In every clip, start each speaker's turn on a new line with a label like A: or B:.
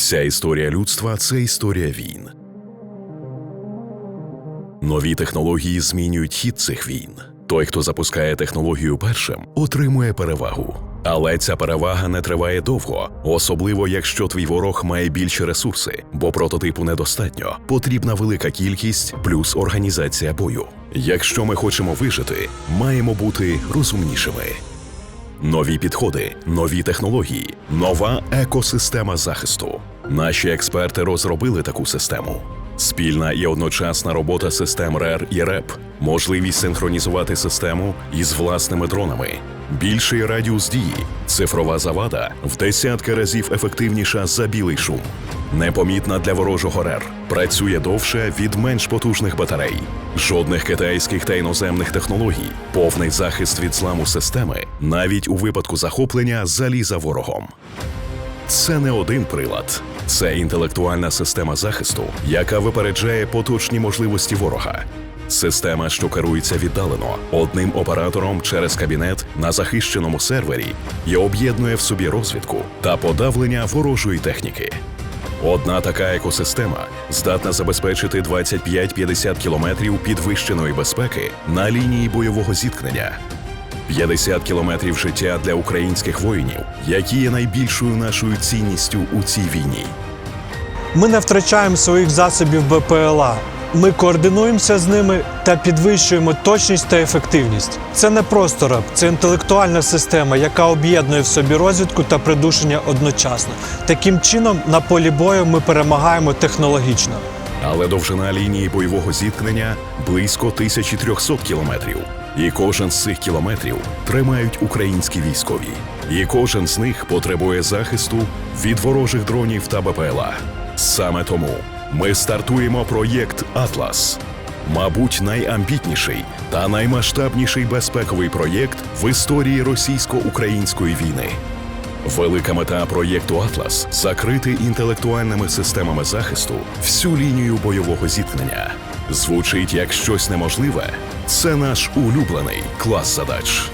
A: Вся історія людства це історія війн. Нові технології змінюють хід цих війн. Той, хто запускає технологію першим, отримує перевагу. Але ця перевага не триває довго, особливо якщо твій ворог має більші ресурси, бо прототипу недостатньо. Потрібна велика кількість плюс організація бою. Якщо ми хочемо вижити, маємо бути розумнішими. Нові підходи, нові технології, нова екосистема захисту. Наші експерти розробили таку систему. Спільна і одночасна робота систем РЕР і РЕП, можливість синхронізувати систему із власними дронами, більший радіус дії, цифрова завада в десятки разів ефективніша за білий шум, непомітна для ворожого РЕР, працює довше від менш потужних батарей, жодних китайських та іноземних технологій, повний захист від зламу системи, навіть у випадку захоплення заліза ворогом. Це не один прилад, це інтелектуальна система захисту, яка випереджає поточні можливості ворога. Система, що керується віддалено одним оператором через кабінет на захищеному сервері і об'єднує в собі розвідку та подавлення ворожої техніки. Одна така екосистема здатна забезпечити 25-50 кілометрів підвищеної безпеки на лінії бойового зіткнення. 50 кілометрів життя для українських воїнів, які є найбільшою нашою цінністю у цій війні.
B: Ми не втрачаємо своїх засобів БПЛА. Ми координуємося з ними та підвищуємо точність та ефективність. Це не просто РЕП, це інтелектуальна система, яка об'єднує в собі розвідку та придушення одночасно. Таким чином, на полі бою ми перемагаємо технологічно.
A: Але довжина лінії бойового зіткнення близько 1300 кілометрів. І кожен з цих кілометрів тримають українські військові. І кожен з них потребує захисту від ворожих дронів та БПЛА. Саме тому ми стартуємо проєкт Атлас. Мабуть, найамбітніший та наймасштабніший безпековий проєкт в історії російсько-української війни. Велика мета проєкту Атлас закрити інтелектуальними системами захисту всю лінію бойового зіткнення. Звучить як щось неможливе. Це наш улюблений клас задач.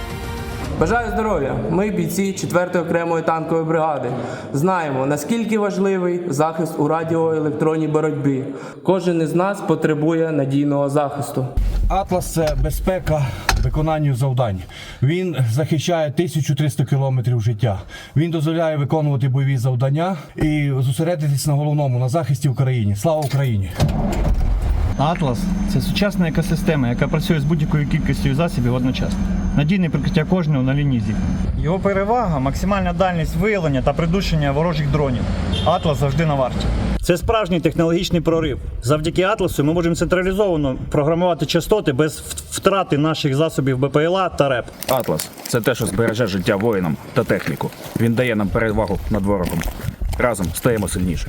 C: Бажаю здоров'я! Ми бійці 4-ї окремої танкової бригади. Знаємо, наскільки важливий захист у радіоелектронній боротьбі. Кожен із нас потребує надійного захисту.
D: Атлас це безпека виконанню завдань. Він захищає 1300 кілометрів життя. Він дозволяє виконувати бойові завдання і зосередитись на головному на захисті України. Слава Україні!
E: Атлас це сучасна екосистема, яка працює з будь-якою кількістю засобів одночасно. Надійне прикриття кожного на лінії зіткнення. Його перевага максимальна дальність виявлення та придушення ворожих дронів. Атлас завжди на варті. Це справжній технологічний прорив. Завдяки Атласу ми можемо централізовано програмувати частоти без втрати наших засобів БПЛА та РЕП.
F: Атлас це те, що збереже життя воїнам та техніку. Він дає нам перевагу над ворогом. Разом стаємо сильніше.